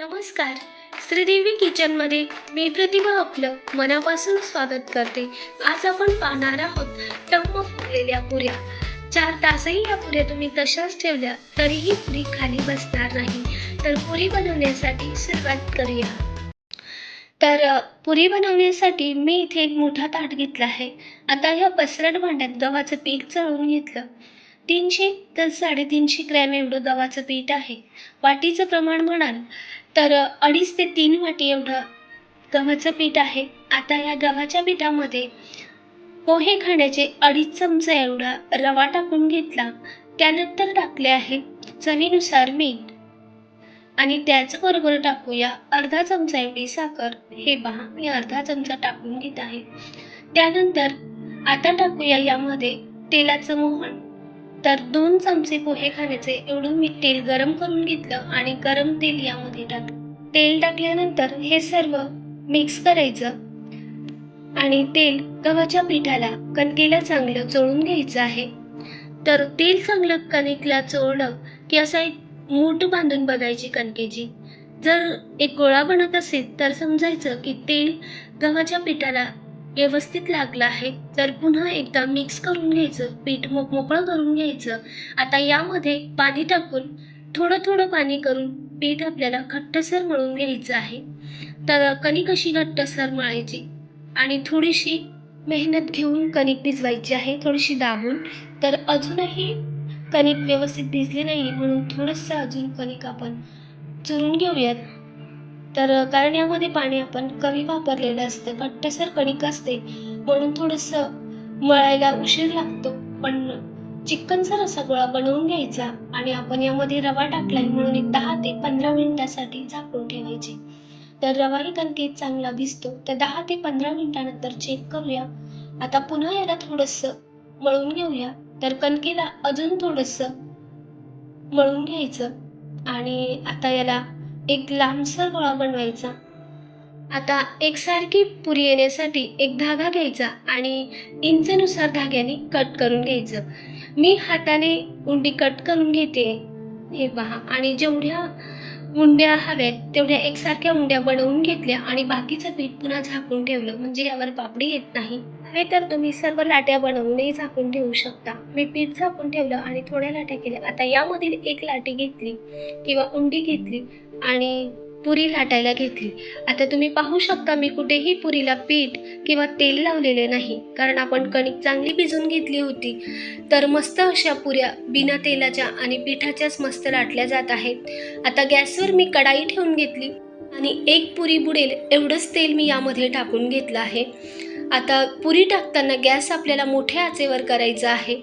नमस्कार. श्रीदेवी किचनमध्ये मी प्रतिभा आपलं मनापासून स्वागत करते. आज आपण पाहणार आहोत टम्म फुगलेल्या पुऱ्या. चार तासही या पुऱ्या तुम्ही तशाच ठेवल्या तरीही पुरी खाली बसणार नाही. तर पुरी बनवण्यासाठी सुरुवात करूया. तर पुरी बनवण्यासाठी मी इथे एक मोठा ताट घेतला आहे. आता ह्या पसरट भांड्यात गव्हाचं पीक चळून घेतलं. तीनशे तर साडेतीनशे ग्रॅम एवढं गव्हाचं पीठ आहे. वाटीचं प्रमाण म्हणाल तर अडीच ते तीन वाटी एवढं गव्हाचं पीठ आहे. आता या गव्हाच्या पिठामध्ये पोहे खाण्याचे अडीच चमचे एवढा रवा टाकून घेतला. त्यानंतर टाकले आहे चवीनुसार मीठ. आणि त्याचबरोबर टाकूया अर्धा चमचा एवढी साखर. हे पहा मी अर्धा चमचा टाकून घेत आहे. त्यानंतर आता टाकूया यामध्ये तेलाचं मोहन. तर दोन चमचे पोहे खाण्याचे एवढं मी तेल गरम करून घेतलं आणि गरम तेल यामध्ये टाकलं तेल टाकल्यानंतर हे सर्व मिक्स करायचं. आणि तेल गव्हाच्या पिठाला कणकेला चांगलं चोळून घ्यायचं आहे. तर तेल चांगलं कणिकला चोळलं की असा एक मूठ बांधून बघायची कणकेची. जर एक गोळा बनत असेल तर समजायचं की तेल गव्हाच्या पिठाला व्यवस्थित लागलं आहे तर पुन्हा एकदा मिक्स करून घ्यायचं पीठ मोक मोकळं करून घ्यायचं. आता यामध्ये पाणी टाकून थोडं थोडं पाणी करून पीठ आपल्याला घट्टसर मळून घ्यायचं आहे. तर कणिक कशी घट्टसर मळायची आणि थोडीशी मेहनत घेऊन कणिक भिजवायची आहे थोडीशी दाबून. तर अजूनही कणिक व्यवस्थित भिजली नाही म्हणून थोडंसं अजून कणिक आपण चुरून घेऊयात. तर कारण यामध्ये पाणी आपण कमी वापरलेलं असतं घट्टसर कणिक असते म्हणून थोडंसं मळायला उशीर लागतो. पण चिकनचा असा गोळा बनवून घ्यायचा आणि आपण यामध्ये रवा टाकलाय म्हणून एक दहा ते पंधरा मिनिटासाठी झाकून ठेवायचे. तर रवाही कणकेत चांगला भिजतो. तर दहा ते पंधरा मिनिटानंतर चेक करूया. आता पुन्हा याला थोडंसं मळून घेऊया. तर कणकेला अजून थोडंसं मळून घ्यायचं. आणि आता याला एक लांबसर गोळा बनवायचा. आता एकसारखी पुरी येण्यासाठी एक धागा घ्यायचा आणि इंचनुसार धाग्याने कट करून घ्यायचं. मी हाताने उंडी कट करून घेते. हे पहा आणि जेवढ्या उंड्या हव्यात तेवढ्या एकसारख्या उंड्या बनवून घेतल्या आणि बाकीचं पीठ पुन्हा झाकून ठेवलं म्हणजे यावर पापडी येत नाही. हवे तर तुम्ही सर्व लाट्या बनवूनही झाकून ठेवू शकता. मी पीठ झाकून ठेवलं आणि थोड्या लाट्या केल्या. आता यामधील एक लाटी घेतली किंवा उंडी घेतली. आणि पुरी लाटायला घेतली. आता तुम्ही पाहू शकता मी कुठेही पुरीला पीठ किंवा तेल लावलेले नाही कारण आपण कणिक चांगली भिजून घेतली होती. तर मस्त अशा पुऱ्या बिना तेलाच्या आणि पिठाच्याच मस्त लाटल्या जात आहेत. आता गॅसवर मी कढाई ठेवून घेतली आणि एक पुरी बुडेल एवढंच तेल मी यामध्ये टाकून घेतलं आहे. आता पुरी टाकताना गॅस आपल्याला मोठ्या आचेवर करायचा आहे.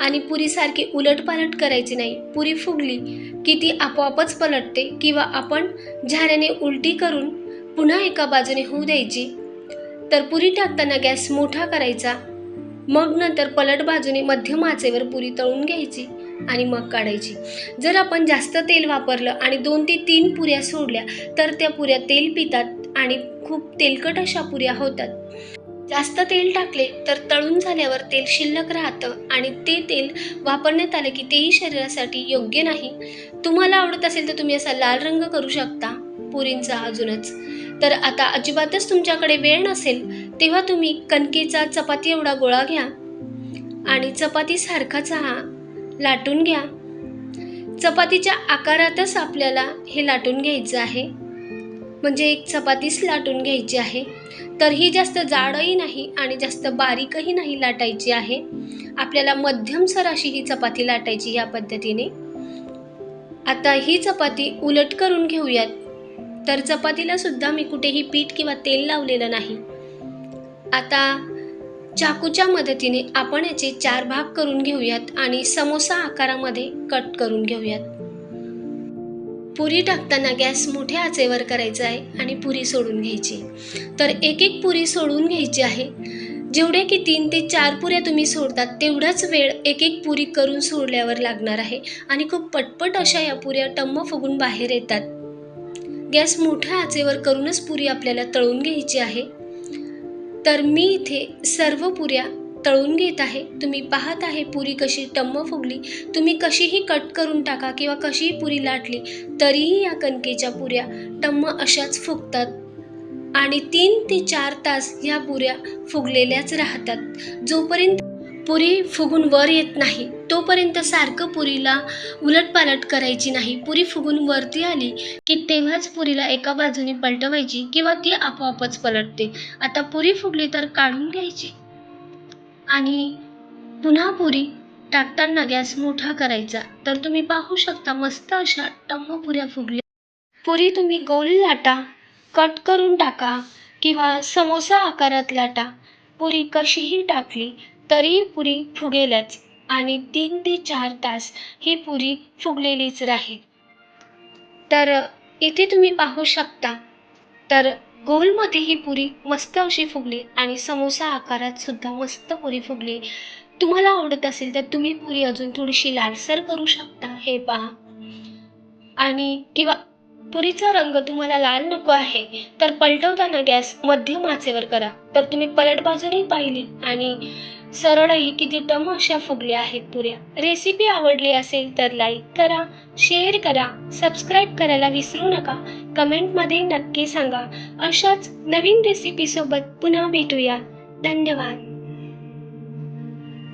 आणि पुरीसारखी उलटपालट करायची नाही. पुरी फुगली की ती आपोआपच पलटते किंवा आपण झाऱ्याने उलटी करून पुन्हा एका बाजूने होऊ द्यायची. तर पुरी टाकताना गॅस मोठा करायचा. मग नंतर पलट बाजूने मध्यम आचेवर पुरी तळून घ्यायची आणि मग काढायची. जर आपण जास्त तेल वापरलं आणि दोन ते तीन पुऱ्या सोडल्या तर त्या पुऱ्या तेल पितात आणि खूप तेलकट अशा पुऱ्या होतात. जास्त तेल टाकले तर तळून झाल्यावर तेल शिल्लक राहतं आणि ते तेल वापरण्यात आलं की तेही शरीरासाठी योग्य नाही. तुम्हाला आवडत असेल तर तुम्ही असा लाल रंग करू शकता. पुरींचा अजूनच. तर आता अजिबातच तुमच्याकडे वेळ नसेल तेव्हा तुम्ही कणकेचा चपाती एवढा गोळा घ्या आणि चपातीसारखा चहा हा लाटून घ्या. चपातीच्या आकारातच आपल्याला हे लाटून घ्यायचं आहे. म्हणजे एक चपातीच लाटून घ्यायची आहे. तर ही जास्त जाडही नाही आणि जास्त बारीकही नाही लाटायची आहे. आपल्याला मध्यमसर अशी ही चपाती लाटायची या पद्धतीने. आता ही चपाती उलट करून घेऊयात. तर चपातीला सुद्धा मी कुठेही पीठ किंवा तेल लावलेलं नाही. आता चाकूच्या मदतीने आपण याचे चार भाग करून घेऊयात आणि समोसा आकारामध्ये कट करून घेऊयात. पुरी टाकताना गॅस मोठ्या आचेवर करायचा आहे आणि पुरी सोडून घ्यायची. तर एक एक पुरी सोडून घ्यायची आहे. जेवढ्या की तीन ते चार पुऱ्या तुम्ही सोडतात तेवढाच वेळ एक एक पुरी करून सोडल्यावर लागणार आहे आणि खूप पटपट अशा या पुऱ्या टम्म फुगून बाहेर येतात. गॅस मोठ्या आचेवर करूनच पुरी आपल्याला तळून घ्यायची आहे. तर मी इथे सर्व पुऱ्या तळून घेत आहे. तुम्ही पाहत आहे पुरी कशी टम्म फुगली. तुम्ही कशीही कट करून टाका किंवा कशीही पुरी लाटली तरीही या कणकेच्या पुऱ्या टम्म अशाच फुगतात. आणि तीन ते चार तास ह्या पुऱ्या फुगलेल्याच राहतात. जोपर्यंत पुरी फुगून वर येत नाही तोपर्यंत सारखं पुरीला उलटपालट करायची नाही. पुरी फुगून वरती आली की तेव्हाच पुरीला एका बाजूने पलटवायची किंवा ती आपोआपच पलटते. आता पुरी फुगली तर काढून घ्यायची. आणि पुन्हा पुरी टाकताना गॅस मोठा करायचा. तर तुम्ही पाहू शकता मस्त अशा टम्म पुऱ्या फुगल्या. पुरी तुम्ही गोल लाटा कट करून टाका किंवा समोसा आकारात लाटा. पुरी कशीही टाकली तरी पुरी फुगेलच आणि तीन ते चार तास ही पुरी फुगलेलीच राहील. तर इथे तुम्ही पाहू शकता. तर गोलमध्ये ही पुरी मस्त अशी फुगली आणि समोसा आकारात सुद्धा मस्त पुरी फुगली. तुम्हाला आवडत असेल तर तुम्ही पुरी अजून थोडीशी लालसर करू शकता हे पहा. आणि किंवा पुरीचा रंग तुम्हाला लाल नको आहे तर पलटवताना गॅस मध्यम आचेवर करा. तर तुम्ही पलट बाजूने पाहिली आणि सरळही किती टम अशा फुगल्या आहेत पुऱ्या. रेसिपी आवडली असेल तर लाईक करा शेअर करा सबस्क्राईब करायला विसरू नका. कमेंटमध्ये नक्की सांगा. अशाच नवीन रेसिपीसोबत पुन्हा भेटूया. धन्यवाद.